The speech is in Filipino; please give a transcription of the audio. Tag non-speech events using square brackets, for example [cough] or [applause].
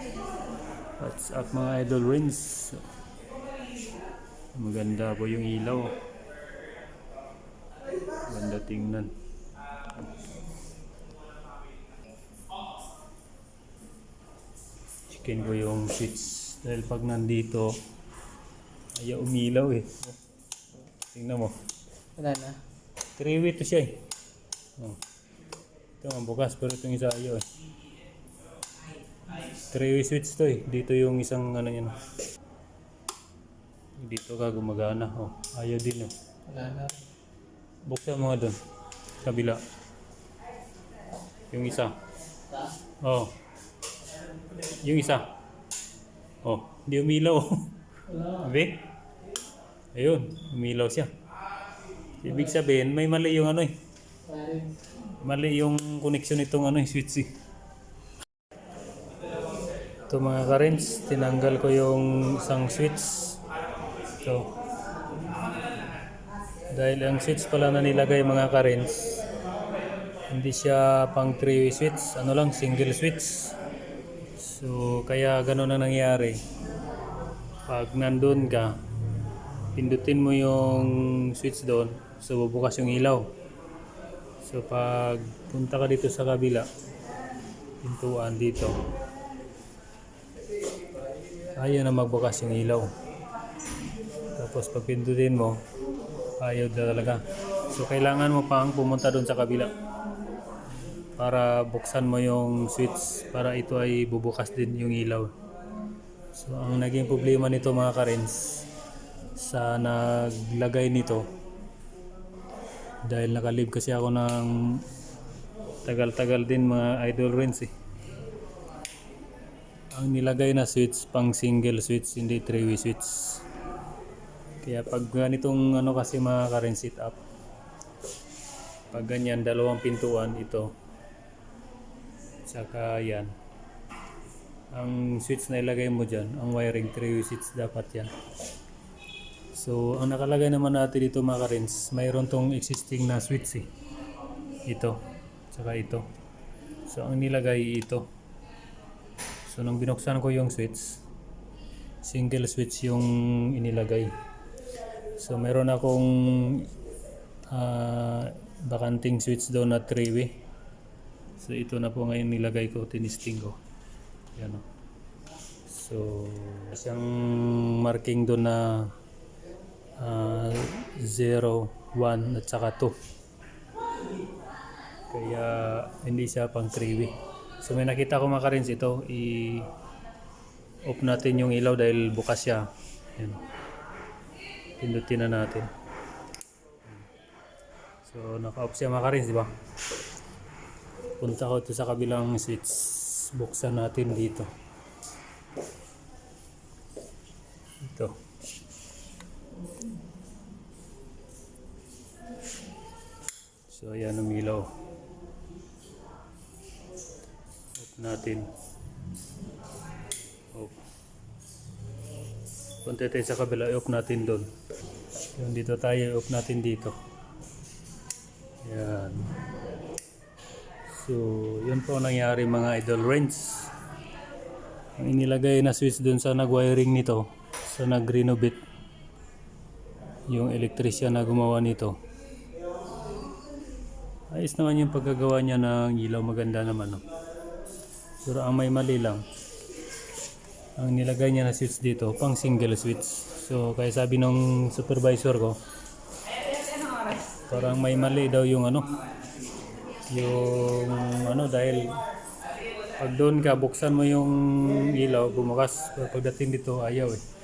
What's up mga idol rins? Maganda po yung ilaw. Maganda tingnan. Chicken ko yung switch. Dahil pag nandito, ayaw umilaw eh. Tingnan mo. Wala na. Three-way to siya eh. Oh. Ito ang bukas pero itong isa ayaw eh. Three-way switch to eh. Dito yung isang ano yan. Dito ka gumagana. Oh. Ayaw din oh. Wala na. Buksan mo nga doon. Kabila. Yung isa. Oh. Yung isa. Oh. Hindi umilaw. [laughs] Be? Ayun. Umilaw siya. Ibig sabihin, may mali yung ano eh. Mali yung connection nitong ano, yung switch eh. Ito mga karins, tinanggal ko yung isang switch. Ito. Dahil ang switch pala na nilagay mga karins, hindi siya pang 3-way switch, ano lang, single switch. So, kaya ganun ang nangyari. Pag nandun ka, pindutin mo yung switch doon, so bubukas yung ilaw. So pag punta ka dito sa kabila, pintuan dito, ayaw na magbukas yung ilaw. Tapos pag pindutin mo, ayaw na talaga. So kailangan mo pang pumunta doon sa kabila para buksan mo yung switch para ito ay bubukas din yung ilaw. So ang naging problema nito mga karins sa naglagay nito dahil nakalib kasi ako ng tagal-tagal din mga idol rins eh. Ang nilagay na switch pang single switch hindi three-way switch. Kaya pag ganitong ano kasi mga karen sit up pag ganyan dalawang pintuan ito saka yan ang switch na ilagay mo dyan ang wiring three-way switch dapat yan So, ang nakalagay naman natin dito mga karins, mayroon tong existing na switch eh. Ito, saka ito. So, ang nilagay ito. So, nung binuksan ko yung switch, single switch yung inilagay. So, meron akong ah, bakanting switch doon na 3-way. So, ito na po ngayon nilagay ko, tinisting ko. Yan o. So, isang marking doon na ah 0, 1 at saka 2. Kaya hindi siya pang 3-way. So may nakita ko mga karins ito, i off natin yung ilaw dahil bukas siya. Yan. Pindutin na natin. So naka-off siya mga karins, di ba? Punta ko ito sa kabilang switch. Buksan natin dito. Ito. So ayan ang ilaw. Off natin. Off. Punta tayo sa kabila, off natin doon. Yung dito tayo, off natin dito. Yan. So, yun po ang nangyari mga idol rents. Ang inilagay na switch doon sa nag-wiring nito, sa nag-renovate, yung electrician na gumawa nito. Ayos naman yung pagkagawa niya ng ilaw, maganda naman. No? Pero ang may mali lang, ang nilagay niya na switch dito, pang single switch. So, kaya sabi ng supervisor ko, parang may mali daw yung ano, yung ano dahil pag doon ka, buksan mo yung ilaw, bumukas. Pagdating dito, ayaw eh.